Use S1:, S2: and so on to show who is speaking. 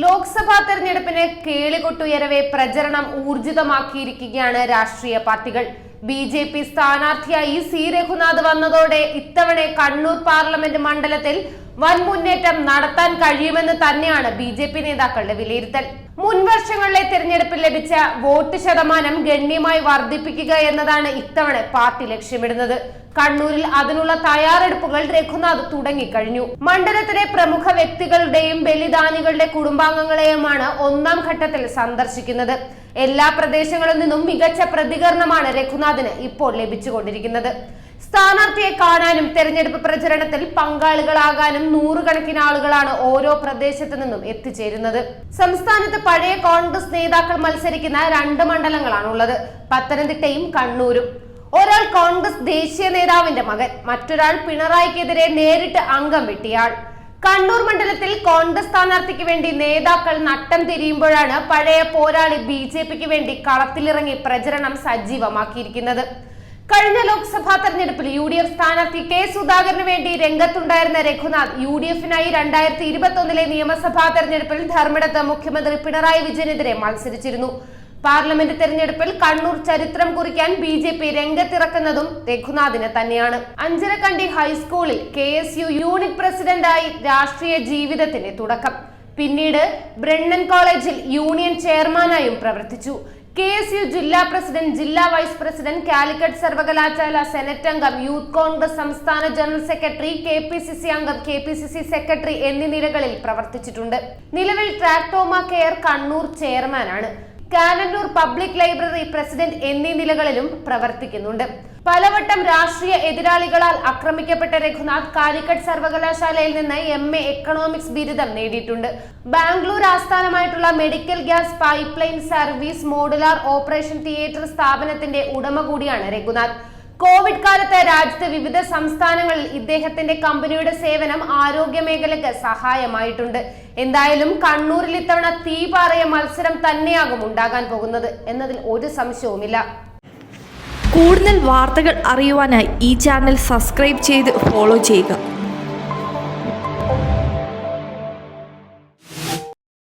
S1: ലോക്സഭാ തെരഞ്ഞെടുപ്പിന് കേളികൊട്ടുയരവെ പ്രചരണം ഊർജിതമാക്കിയിരിക്കുകയാണ് രാഷ്ട്രീയ പാർട്ടികൾ. ബി ജെ പി സ്ഥാനാർത്ഥിയായി സി രഘുനാഥ് വന്നതോടെ ഇത്തവണ കണ്ണൂർ പാർലമെന്റ് മണ്ഡലത്തിൽ വൻ മുന്നേറ്റം നടത്താൻ കഴിയുമെന്ന് തന്നെയാണ് ബി ജെ പി നേതാക്കളുടെ വിലയിരുത്തൽ. മുൻവർഷങ്ങളിലെ തിരഞ്ഞെടുപ്പിൽ ലഭിച്ച വോട്ട് ശതമാനം ഗണ്യമായി വർദ്ധിപ്പിക്കുക എന്നതാണ് ഇത്തവണ പാർട്ടി ലക്ഷ്യമിടുന്നത്. കണ്ണൂരിൽ അതിനുള്ള തയ്യാറെടുപ്പുകൾ രഘുനാഥ് തുടങ്ങിക്കഴിഞ്ഞു. മണ്ഡലത്തിലെ പ്രമുഖ വ്യക്തികളുടെയും ബലിദാനികളുടെ കുടുംബാംഗങ്ങളെയുമാണ് ഒന്നാം ഘട്ടത്തിൽ സന്ദർശിക്കുന്നത്. എല്ലാ പ്രദേശങ്ങളിൽ നിന്നും മികച്ച പ്രതികരണമാണ് രഘുനാഥിന് ഇപ്പോൾ ലഭിച്ചുകൊണ്ടിരിക്കുന്നത്. സ്ഥാനാർത്ഥിയെ കാണാനും തെരഞ്ഞെടുപ്പ് പ്രചരണത്തിൽ പങ്കാളികളാകാനും നൂറുകണക്കിന് ആളുകളാണ് ഓരോ പ്രദേശത്തു നിന്നും എത്തിച്ചേരുന്നത്. സംസ്ഥാനത്ത് പഴയ കോൺഗ്രസ് നേതാക്കൾ മത്സരിക്കുന്ന രണ്ട് മണ്ഡലങ്ങളാണുള്ളത് പത്തനംതിട്ടയും കണ്ണൂരും. ഒരാൾ കോൺഗ്രസ് ദേശീയ നേതാവിന്റെ മകൻ മറ്റൊരാൾ പിണറായിക്കെതിരെ നേരിട്ട് അംഗം വെട്ടിയാൾ. കണ്ണൂർ മണ്ഡലത്തിൽ കോൺഗ്രസ് സ്ഥാനാർത്ഥിക്ക് വേണ്ടി നേതാക്കൾ നട്ടം തിരിയുമ്പോഴാണ് പഴയ പോരാളി ബി വേണ്ടി കളത്തിലിറങ്ങി പ്രചരണം സജീവമാക്കിയിരിക്കുന്നത്. കഴിഞ്ഞ ലോക്സഭാ തെരഞ്ഞെടുപ്പിൽ യു ഡി എഫ് സ്ഥാനാർത്ഥി കെ സുധാകരന് വേണ്ടി രംഗത്തുണ്ടായിരുന്ന രഘുനാഥ് യു ഡി എഫിനായി രണ്ടായിരത്തി ഇരുപത്തി ഒന്നിലെ നിയമസഭാ തെരഞ്ഞെടുപ്പിൽ ധർമ്മടത്ത് മുഖ്യമന്ത്രി പിണറായി വിജയനെതിരെ മത്സരിച്ചിരുന്നു. പാർലമെന്റ് തെരഞ്ഞെടുപ്പിൽ കണ്ണൂർ ചരിത്രം കുറിക്കാൻ ബി ജെ പി രംഗത്തിറക്കുന്നതും രഘുനാഥിനെ തന്നെയാണ്. അഞ്ചരക്കണ്ടി ഹൈസ്കൂളിൽ കെ എസ് യു യൂണിറ്റ് പ്രസിഡന്റായി രാഷ്ട്രീയ ജീവിതത്തിന്റെ തുടക്കം. പിന്നീട് ബ്രണ്ണൻ കോളേജിൽ യൂണിയൻ ചെയർമാനായും പ്രവർത്തിച്ചു. കെ എസ് യു ജില്ലാ പ്രസിഡന്റ് ജില്ലാ വൈസ് പ്രസിഡന്റ് കാലിക്കറ്റ് സർവകലാശാല സെനറ്റ് അംഗം യൂത്ത് കോൺഗ്രസ് സംസ്ഥാന general secretary K P C C അംഗം K P C C secretary എന്നീ നിലകളിൽ പ്രവർത്തിച്ചിട്ടുണ്ട്. നിലവിൽ ട്രാക്ടോമ കെയർ കണ്ണൂർ ചെയർമാനാണ്. കാനന്നൂർ പബ്ലിക് ലൈബ്രറി പ്രസിഡന്റ് എന്നീ നിലകളിലും പ്രവർത്തിക്കുന്നുണ്ട്. പലവട്ടം രാഷ്ട്രീയ എതിരാളികളാൽ ആക്രമിക്കപ്പെട്ട രഘുനാഥ് കാലിക്കറ്റ് സർവകലാശാലയിൽ നിന്ന് എം എ എക്കണോമിക്സ് ബിരുദം നേടിയിട്ടുണ്ട്. Bangalore ആസ്ഥാനമായിട്ടുള്ള medical gas pipeline service modular operation theatre സ്ഥാപനത്തിന്റെ ഉടമ കൂടിയാണ് രഘുനാഥ്. കോവിഡ് കാലത്ത് രാജ്യത്തെ വിവിധ സംസ്ഥാനങ്ങളിൽ ഇദ്ദേഹത്തിന്റെ കമ്പനിയുടെ സേവനം ആരോഗ്യ മേഖലയ്ക്ക് സഹായമായിട്ടുണ്ട്. എന്തായാലും കണ്ണൂരിൽ ഇത്തവണ തീപാറിയ മത്സരം തന്നെയാകും ഉണ്ടാകാൻ പോകുന്നത് എന്നതിൽ ഒരു സംശയവുമില്ല.
S2: കൂടുതൽ വാർത്തകൾ അറിയുവാനായി ഈ ചാനൽ സബ്സ്ക്രൈബ് ചെയ്ത് ഫോളോ ചെയ്യുക.